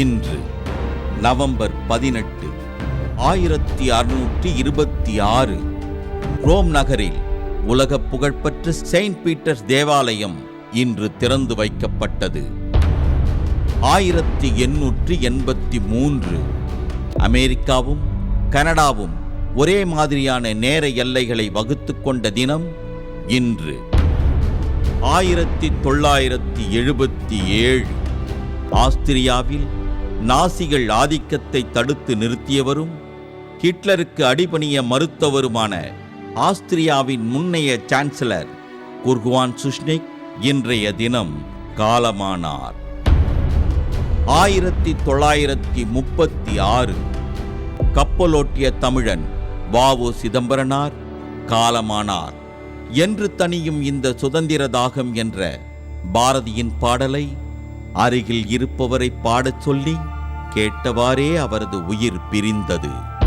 இன்று நவம்பர் பதினெட்டு ஆயிரத்தி அறுநூற்றி இருபத்தி ஆறு ரோம் நகரில் உலக புகழ்பெற்ற செயின்ட் பீட்டர்ஸ் தேவாலயம் இன்று திறந்து வைக்கப்பட்டது. ஆயிரத்தி எண்ணூற்றி எண்பத்தி மூன்று அமெரிக்காவும் கனடாவும் ஒரே மாதிரியான நேர எல்லைகளை வகுத்து கொண்ட தினம் இன்று. ஆயிரத்தி தொள்ளாயிரத்தி எழுபத்தி ஏழு ஆஸ்திரியாவில் நாசிகள் ஆதிக்கத்தை தடுத்து நிறுத்தியவரும் ஹிட்லருக்கு அடிபணிய மறுத்தவருமான ஆஸ்திரியாவின் முன்னைய சான்சலர் குர்குவான் சுஷ்னிக் இன்றைய தினம் காலமானார். ஆயிரத்தி தொள்ளாயிரத்தி முப்பத்தி ஆறு கப்பலோட்டிய தமிழன் வாவு சிதம்பரனார் காலமானார். என்று தனியும் இந்த சுதந்திர தாகம் என்ற பாரதியின் பாடலை அருகில் இருப்பவரை பாடச் சொல்லி கேட்டவாறே அவரது உயிர் பிரிந்தது.